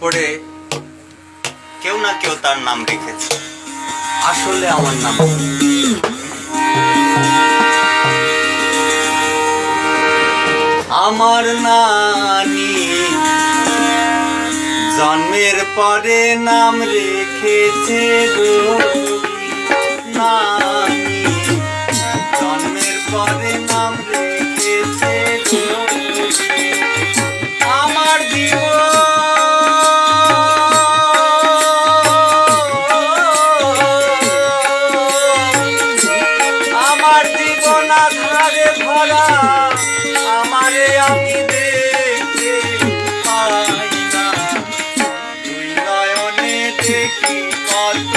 পরে কেউ না কেউ তার নাম রেখেছে। আসলে আমার নাম। আমার নানি জন্মের পরে নাম রেখেছে রবি নানি, জন্মের পরে নাম রেখেছে জীবন আধারে ভরা আমারে আমি দেখতে পাই না। তুই নয়নে দেখি কত